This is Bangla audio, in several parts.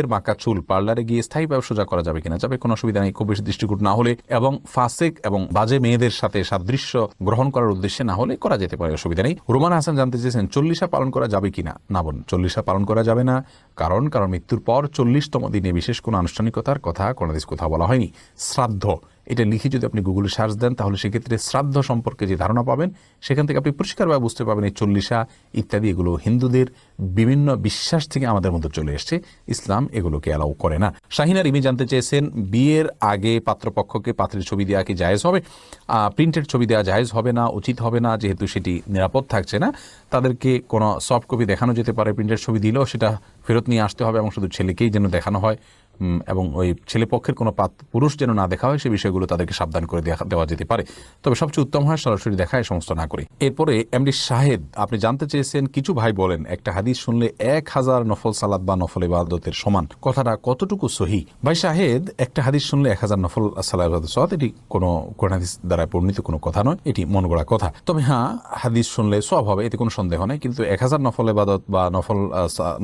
এর বাঁকা চুল, পার্লারে গিয়ে স্থায়ী সোজা করা যাবে কিনা, যাবে কোনো অসুবিধা নেই। খুব বেশি দৃষ্টিকূট না হলে এবং ফাসেক এবং বাজে মেয়েদের সাথে সাদৃশ্য গ্রহণ করার উদ্দেশ্যে না হলে করা যেতে পারে, অসুবিধা নেই। রোমান হাসান জানতে চেয়েছেন, চল্লিশা পালন করা যাবে কিনা? না বোন চল্লিশা পালন করা যাবে না কারণ কারণ মৃত্যুর পর চল্লিশতম দিনে বিশেষ কোনো আনুষ্ঠানিকতার কথা কোনো কোথাও বলা হয়নি। শ্রাদ্ধ, এটা লিখে যদি আপনি গুগলে সার্চ দেন, তাহলে সেক্ষেত্রে শ্রাদ্ধ সম্পর্কে যে ধারণা পাবেন, সেখান থেকে আপনি পরিষ্কারভাবে বুঝতে পারবেন এই চল্লিশা ইত্যাদি, এগুলো হিন্দুদের বিভিন্ন বিশ্বাস থেকে আমাদের মধ্যে চলে এসছে। ইসলাম এগুলোকে অ্যালাউ করে না। শাহিনা রিমি জানতে চেয়েছেন, বিয়ের আগে পাত্রপক্ষকে পাত্রের ছবি দেওয়া কি জায়েজ হবে? প্রিন্টেড ছবি দেওয়া জায়েজ হবে না, উচিত হবে না, যেহেতু সেটি নিরাপদ থাকছে না। তাদেরকে কোনো সফট কপি দেখানো যেতে পারে প্রিন্টেড ছবি দিলেও, সেটা ফেরত নিয়ে আসতে হবে এবং শুধু ছেলেকেই যেন দেখানো হয়। এবং ওই ছেলে পক্ষের কোনো পুরুষ যেন না দেখা হয়, সে বিষয়গুলো তাদেরকে সাবধান করে দেওয়া যেতে পারে। তবে সবচেয়ে উত্তম হয় সরাসরি দেখা এই সমস্ত না করে এরপরে এমডি শাহেদ, আপনি জানতে চেয়েছেন, কিছু ভাই বলেন, একটা হাদিস শুনলে এক হাজার নফল সালাদ বা নফল ইবাদতের সমান। কথাটা কতটুকু সহি? ভাই শাহেদ, একটা হাদিস শুনলে এক হাজার নফল সালাদ ইবাদত এটি কোনো কোরআন হাদিস দ্বারা পরিণত কোনো কথা নয়, এটি মন গড়া কথা। তবে হ্যাঁ হাদিস শুনলে সব হবে, এতে কোনো সন্দেহ নেই, কিন্তু এক হাজার নফল ইবাদত বা নফল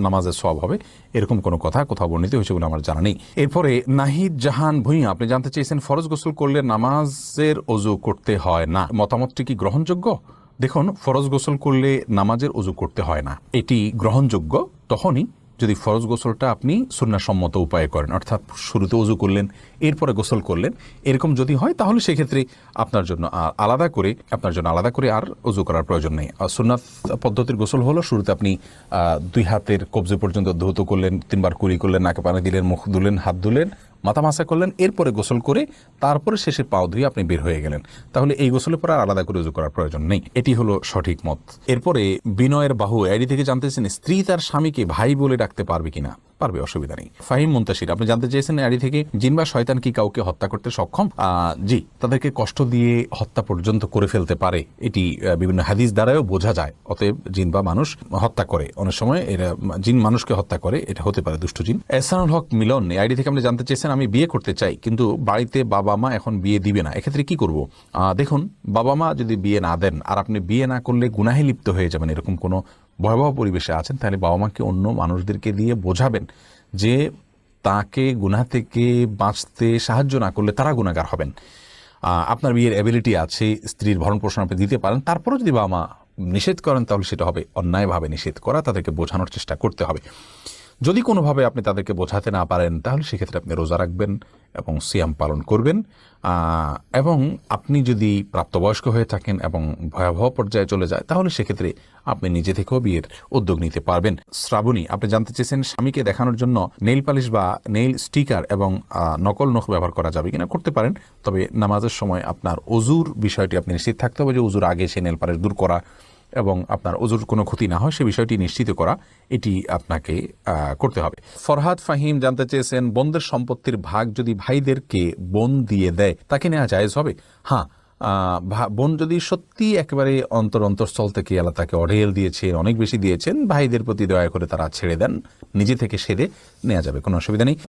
নামাজের সব হবে, এরকম কোনো কথা কোথাও বর্ণিত হয়েছে বলে আমার জানা নেই এরপরে, নাহিদ জাহান ভুঁইয়া, আপনি জানতে চেয়েছেন ফরজ গোসল করলে নামাজের অজু করতে হয় না। মতামতটি কি গ্রহণযোগ্য? দেখুন, ফরজ গোসল করলে নামাজের অজু করতে হয় না। এটি গ্রহণযোগ্য? তখনই যদি ফরজ গোসলটা আপনি সুন্নাসম্মত উপায়ে করেন, অর্থাৎ শুরুতে উজু করলেন, এরপরে গোসল করলেন, এরকম যদি হয়, তাহলে সেক্ষেত্রে আপনার জন্য আলাদা করে, আপনার জন্য আলাদা করে আর উজু করার প্রয়োজন নেই। আর সুন্নাত পদ্ধতির গোসল হলো, শুরুতে আপনি দুই হাতের কবজে পর্যন্ত ধৌত করলেন, তিনবার কুড়ি করলেন, নাকে পানি দিলেন, মুখ ধুলেন, হাত ধুলেন মাথা মাসা করলেন, এরপরে গোসল করে তারপরে শেষে পাও ধুয়ে আপনি বের হয়ে গেলেন। তাহলে এই গোসলের পর আর আলাদা করে উজু করার প্রয়োজন নেই। এটি হলো সঠিক মত। এরপরে বিনয়ের বাহু এডি থেকে জানতেছেন স্ত্রী তার স্বামীকে ভাই বলে ডাকতে পারবে কিনা? পারবে, অসুবিধা নেই। ফাহিম মুন্তাসির, আপনি জানতে চেয়েছেন আইডি থেকে জিন বা শয়তান কি কাউকে হত্যা করতে সক্ষম? জি, তাদেরকে কষ্ট দিয়ে হত্যা পর্যন্ত করে ফেলতে পারে। এটি বিভিন্ন হাদিস দ্বারাও বোঝা যায়, অতএব জিন বা মানুষ হত্যা করে। অনেক সময় এরা জিন মানুষকে হত্যা করে, এটা হতে পারে দুষ্ট জিন। এসানুল হক মিলন আইডি থেকে আপনি জানতে চেয়েছেন, আমি বিয়ে করতে চাই, কিন্তু বাড়িতে বাবা মা এখন বিয়ে দিবে না, এক্ষেত্রে কি করব? দেখুন, বাবা মা যদি বিয়ে না দেন, আর আপনি বিয়ে না করলে গুনাহে লিপ্ত হয়ে যাবেন, এরকম কোনো ভয়াবহ পরিবেশে আছেন, তাহলে বাবা মাকে অন্য মানুষদেরকে দিয়ে বোঝাবেন যে তাকে গুনাহ থেকে বাঁচতে সাহায্য না করলে তারা গুণাগার হবেন। আপনার বিয়ের অ্যাবিলিটি আছে, স্ত্রীর ভরণ পোষণ আপনি দিতে পারেন, তারপরেও যদি বাবা মা নিষেধ করেন তাহলে সেটা হবে অন্যায়ভাবে নিষেধ করা, তাদেরকে বোঝানোর চেষ্টা করতে হবে। যদি কোনোভাবে আপনি তাদেরকে বোঝাতে না পারেন, তাহলে সেক্ষেত্রে আপনি রোজা রাখবেন। এবং সিয়াম পালন করবেন। এবং আপনি যদি প্রাপ্তবয়স্ক হয়ে থাকেন এবং ভয়াবহ পর্যায়ে চলে যায়, তাহলে সেক্ষেত্রে আপনি নিজে থেকেও বিয়ের উদ্যোগ নিতে পারবেন। শ্রাবণী, আপনি জানতে চেয়েছেন, স্বামীকে দেখানোর জন্য নেইল পালিশ বা নেইল স্টিকার এবং নকল নখ ব্যবহার করা যাবে কিনা করতে পারেন। তবে নামাজের সময় আপনার অজুর বিষয়টি আপনি নিশ্চিত থাকতে হবে যে অজুর আগে সে নেল পালিশ দূর করা এবং আপনার অজুর কোনো ক্ষতি না হয়, সে বিষয়টি নিশ্চিত করা এটি আপনাকে করতে হবে। ফরহাদ ফাহিম জানতে চেয়েছেন, বোনদের সম্পত্তির ভাগ যদি ভাইদেরকে বোন দিয়ে দেয়, তাকে নেওয়া জায়েজ হবে? হ্যাঁ বোন যদি সত্যি একেবারে অন্তর অন্তঃস্থল থেকে আল্লাহ তাকে অঢেল দিয়েছেন, অনেক বেশি দিয়েছেন, ভাইদের প্রতি দয়া করে তারা ছেড়ে দেন, নিজে থেকে সেরে নেওয়া যাবে, কোনো অসুবিধা নেই।